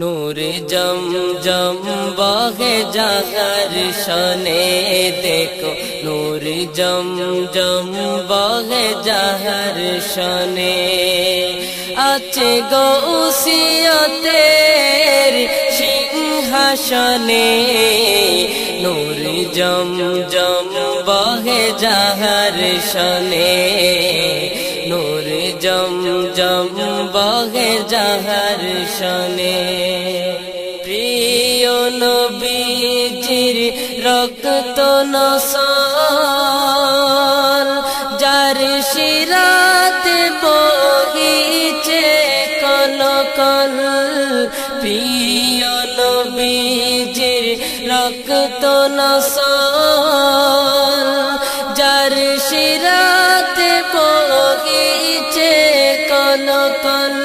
নূরে জম জম বহে জাগার শনে দেখো। নূরে জম জম বহে জাহার শনে। আছে গৌসিয়তের সিংহাসনে নূরে জম জম বহে জাহার শনে নূর জম জম বহে যাহার শনে প্রিয় নবীজির রক্ত নসল যার শিরাতে বহিছে। কল প্রিয় নবীজির রক্ত নসল। যার শিরাতে বহিছে কল কল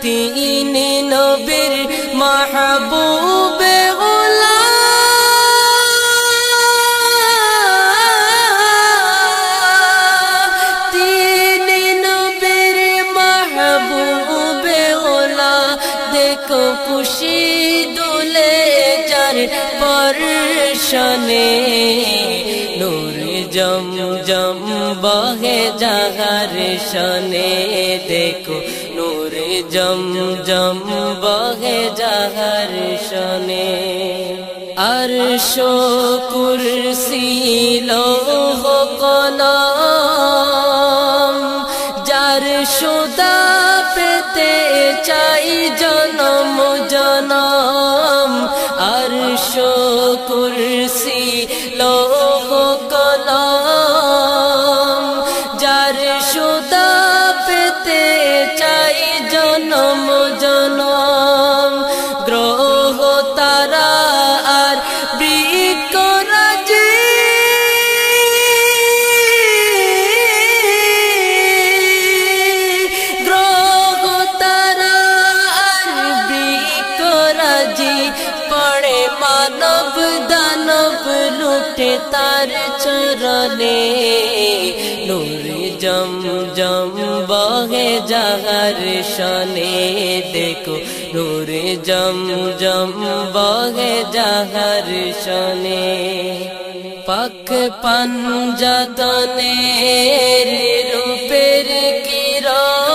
তিনি নবীর মাহবুবে। দেখো খুশি দুলে যার পরশনে নূর জম জম বহে জাহার শনে। দেখো, নূর জম জম বহে জাহার শনে। আর কুরসি লোহ কলম বৃকরাজি পড়ে মানব দানব লুটে তার চরণে নূর জম জম বহে জাহার শনে দেখো নূর জম জম বহে জাহার শনে পাক পাঞ্জাতনের রূপের কিরণ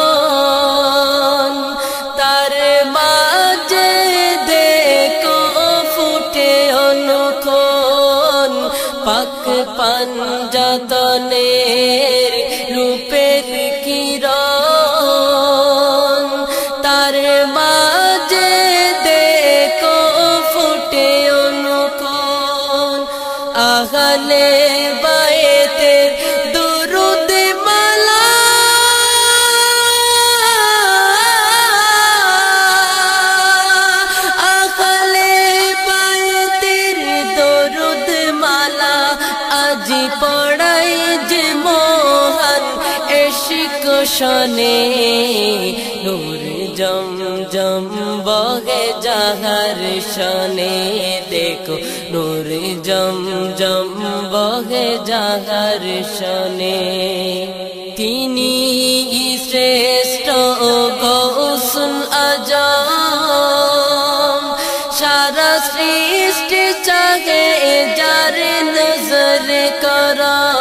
পাঞ্জাতনের রূপের কিরণ তার মাঝে দেখো ফুটে অনুক্ষণ আহলে বায়েতের এশিক শনে নূর জম জম বহে জাহার শনে। দেখো নূর জম জম বহে জাহার শনে। তিনি শ্রেষ্ঠ গৌসুল আজম। সারা সৃষ্টি চাহে যার নজর করম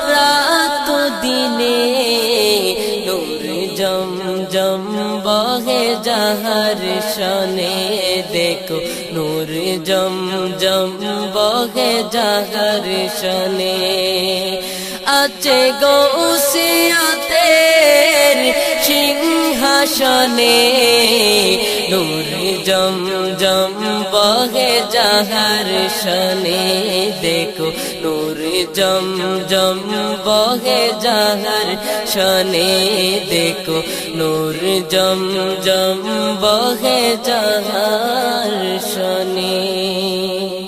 বহে জাহার শনে দেখো নূর জম জম বহে জাহার শনে আছে গৌসিয়াতের সিংহাসনে নূর জম জম বহে যাহার শনে দেখো নূর জম জম বহে যাহার শনে দেখো নূর জম জম বহে যাহার শনে